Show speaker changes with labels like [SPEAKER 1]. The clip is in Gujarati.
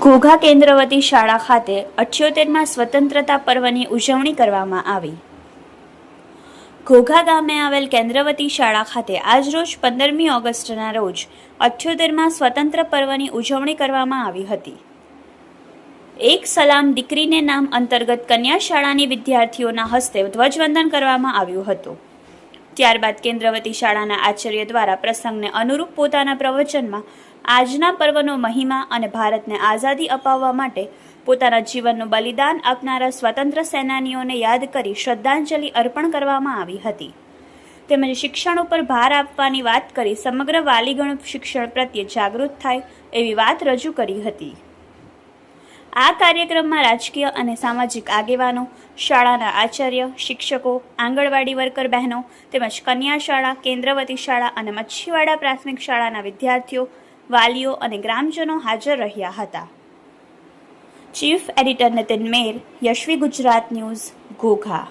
[SPEAKER 1] ઘોઘા કેન્દ્રવતી શાળા ખાતે અઠ્યોતેરમાં સ્વતંત્રતા પર્વની ઉજવણી કરવામાં આવી. ઘોઘા ગામે આવેલ કેન્દ્રવતી શાળા ખાતે આજરોજ પંદરમી ઓગસ્ટના રોજ અઠ્યોતેરમાં સ્વતંત્ર પર્વની ઉજવણી કરવામાં આવી હતી. એક સલામ દીકરીને નામ અંતર્ગત કન્યા શાળાની વિદ્યાર્થીઓના હસ્તે ધ્વજવંદન કરવામાં આવ્યું હતું. ત્યારબાદ કેન્દ્રવતી શાળાના આચાર્ય દ્વારા પ્રસંગને અનુરૂપ પોતાના પ્રવચનમાં આજના પર્વનો મહિમા અને ભારતને આઝાદી અપાવવા માટે પોતાના જીવનનું બલિદાન આપનારા સ્વતંત્ર સેનાનીઓને યાદ કરી શ્રદ્ધાંજલિ અર્પણ કરવામાં આવી હતી. તેમજ શિક્ષણ ઉપર ભાર આપવાની વાત કરી સમગ્ર વાલીગણ શિક્ષણ પ્રત્યે જાગૃત થાય એવી વાત રજૂ કરી હતી. આ કાર્યક્રમમાં રાજકીય અને સામાજિક આગેવાનો, શાળાના આચાર્ય, શિક્ષકો, આંગણવાડી વર્કર બહેનો તેમજ કન્યા શાળા, કેન્દ્રવતી શાળા અને મચ્છીવાડા પ્રાથમિક શાળાના વિદ્યાર્થીઓ, વાલીઓ અને ગ્રામજનો હાજર રહ્યા હતા. Chief editor Nitin Mer, Yashvi Gujarat news, Ghogha.